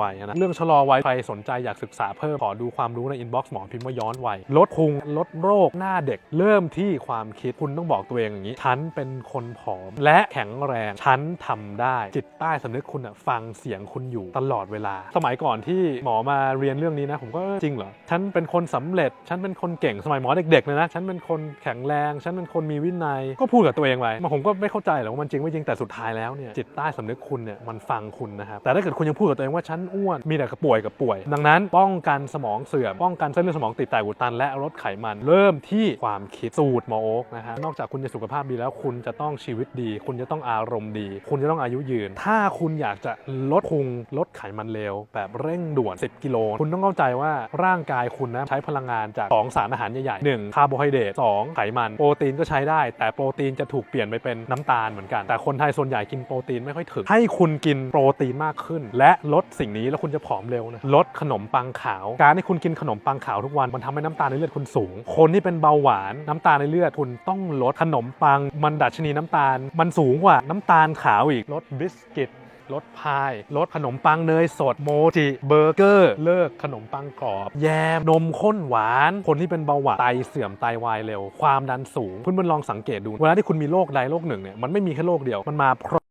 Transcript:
วัยนะเรื่องชะลอวัยใครสนใจอยากศึกษาเพิ่มขอดูความรู้ในอินบ็อกซ์หมอพิมพ์ว่าย้อนวัยลดพุงลดโรคหน้าเด็ก เริ่มที่ความคิดคุณต้องบอกตัวเองอย่างนี้ ฉันเป็นคนผอม และแข็งแรงฉันทำได้ จิตใต้สำนึกคุณอะฟังเสียงคุณอยู่ตลอดเวลา สมัยก่อนที่หมอมาเรียนเรื่องนี้นะ ผมก็จริงเหรอฉันเป็นคนสำเร็จ ฉันเป็นคนเก่งสมัยหมอเด็กๆเลยนะฉันเป็นคนแข็งแรงฉันเป็นคนมีวินัย ก็พูดกับตัวเองไปผมก็ไม่เข้าใจหรอกว่ามันจริงไม่จริงแต่สุดท้ายแล้วเนี่ยจิตใต้สำนึกคุณเนี่ยมันฟังคุณนะครับแต่ถ้าเกิดคุณยังพูดกับตัวเองว่าฉันอ้วน มีแต่กระป่วยกับป่วย ดังนั้นป้องกันสมองเสื่อม ป้องกันเส้นเลือดสมองตีบแตกอุดตัน และลดไขมัน เริ่มที่ความคิดสูตรหมอโอ๊กนะฮะ นอกจากคุณจะสุขภาพดีแล้วคุณจะต้องชีวิตดี คุณจะต้องอารมณ์ดี คุณจะต้องอายุยืน ถ้าคุณอยากจะลดพุงลดไขมันเลวแบบเร่งด่วน 10 กิโล คุณต้องเข้าใจว่าร่างกายคุณนะใช้พลังงานจาก2สารอาหารใหญ่ๆ 1. คาร์โบไฮเดรต 2. ไขมัน โปรตีนก็ใช้ได้ แต่โปรตีนจะถูกเปลี่ยนไปเป็นน้ำตาลเหมือนกัน แต่คนไทยส่วนใหญ่กินโปรตีนไม่ค่อยถึง ให้คุณกินโปรตีนมากขึ้น และลดสิ่งนี้แล้วคุณจะผอมเร็วนะลดขนมปังขาว การที่คุณกินขนมปังขาวทุกวันมันทำให้น้ำตาลในเลือดคุณสูง คนที่เป็นเบาหวานน้ำตาลในเลือดคุณต้องลดขนมปัง มันดัชนีน้ำตาล มันสูงกว่าน้ำตาลขาวอีกลดบิสกิตลดพายลดขนมปังเนยสดโมจิเบอร์เกอร์ เลิกขนมปังกรอบ แยม นมข้นหวาน คนที่เป็นเบาหวานไตเสื่อมไตวายเร็ว ความดันสูง คุณมันลองสังเกตดู เวลาที่คุณมีโรคใดโรคหนึ่งเนี่ยมันไม่มีแค่โรคเดียวมันมาพร้อม